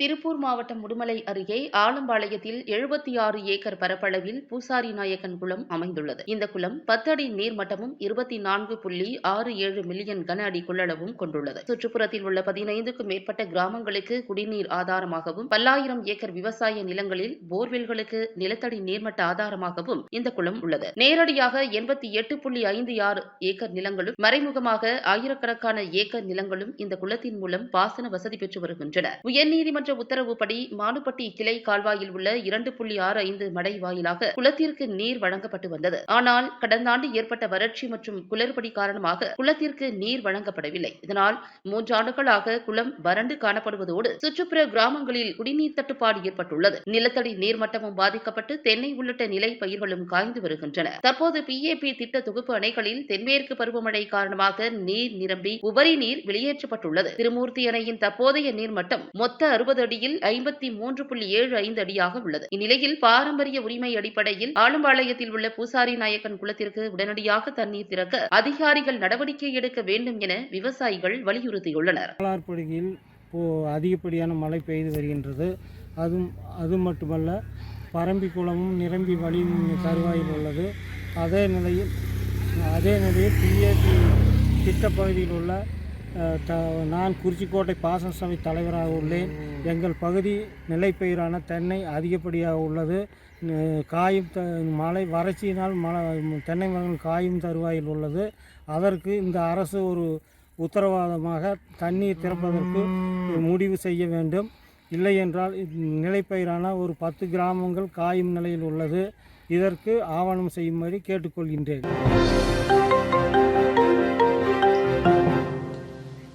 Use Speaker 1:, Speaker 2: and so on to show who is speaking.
Speaker 1: திருப்பூர் மாவட்டம் உடுமலை அருகே ஆலம்பாளையத்தில் எழுபத்தி ஆறு ஏக்கர் பரப்பளவில் பூசாரி நாயக்கன் குளம் அமைந்துள்ளது. இந்த குளம் பத்து அடி நீர்மட்டமும் இருபத்தி நான்கு புள்ளி ஆறு ஏழு மில்லியன் கன அடி கொள்ளளவும் கொண்டுள்ளது. சுற்றுப்புறத்தில் உள்ள பதினைந்துக்கும் மேற்பட்ட கிராமங்களுக்கு குடிநீர் ஆதாரமாகவும் பல்லாயிரம் ஏக்கர் விவசாய நிலங்களில் போர்வெல்களுக்கு நிலத்தடி நீர்மட்ட ஆதாரமாகவும் இந்த குளம் உள்ளது. நேரடியாக எண்பத்தி எட்டு புள்ளி ஐந்து ஆறு ஏக்கர் நிலங்களும் மறைமுகமாக ஆயிரக்கணக்கான ஏக்கர் நிலங்களும் இந்த குளத்தின் மூலம் பாசன வசதி பெற்று வருகின்றன. உயர்நீதிமன்ற உத்தரவுப்படி மானுப்பட்டி கிளை கால்வாயில் உள்ள இரண்டு புள்ளி ஆறு ஐந்து மடை வாயிலாக குளத்திற்கு நீர் வழங்கப்பட்டு வந்தது. ஆனால் கடந்த ஆண்டு ஏற்பட்ட வறட்சி மற்றும் குளறுபடி காரணமாக குளத்திற்கு நீர் வழங்கப்படவில்லை. இதனால் மூன்றாண்டுகளாக குளம் வறண்டு காணப்படுவதோடு சுற்றுப்புற கிராமங்களில் குடிநீர் தட்டுப்பாடு ஏற்பட்டுள்ளது. நிலத்தடி நீர்மட்டமும் பாதிக்கப்பட்டு தென்னை உள்ளிட்ட நிலை பயிர்களும் காய்ந்து வருகின்றன. தற்போது பிஏபி திட்ட தொகுப்பு அணைகளில் தென்மேற்கு பருவமழை காரணமாக நீர் நிரம்பி உபரி நீர் வெளியேற்றப்பட்டுள்ளது. திருமூர்த்தி அணையின் தற்போதைய நீர்மட்டம் மொத்த அறுபது அடியில் ஐம்பத்தி மூன்று புள்ளி ஏழு ஐந்து அடியாக உள்ளது. இந்நிலையில் பாரம்பரிய உரிமை அடிப்படையில் ஆலம்பாளையத்தில் உள்ள பூசாரி நாயக்கன் குளத்திற்கு உடனடியாக தண்ணீர் திறக்க அதிகாரிகள் நடவடிக்கை எடுக்க வேண்டும் என விவசாயிகள் வலியுறுத்தியுள்ளனர்.
Speaker 2: அதிகப்படியான மழை பெய்து வருகின்றது. அதுவும் அது மட்டுமல்ல பரம்பி குளமும் நிரம்பி வழியும் தருவாயில் உள்ளது. அதே நிலையில் அதே நிலையில் பிஏபி திட்டப்பகுதியில் உள்ள நான் குறிச்சிக்கோட்டை பாசன சபை தலைவராக உள்ளேன். எங்கள் பகுதி நிலைப்பயிரான தென்னை அதிகப்படியாக உள்ளது. காயும் த மழை வறட்சியினால் மழை தென்னை மரங்கள் காயும் தருவாயில் உள்ளது. அதற்கு இந்த அரசு ஒரு உத்தரவாதமாக தண்ணீர் திறப்பதற்கு முடிவு செய்ய வேண்டும். இல்லை என்றால் நிலைப்பயிரான ஒரு பத்து கிராமங்கள் காயும் நிலையில் உள்ளது. இதற்கு ஆவணம் செய்யும்படி கேட்டுக்கொள்கின்றேன்.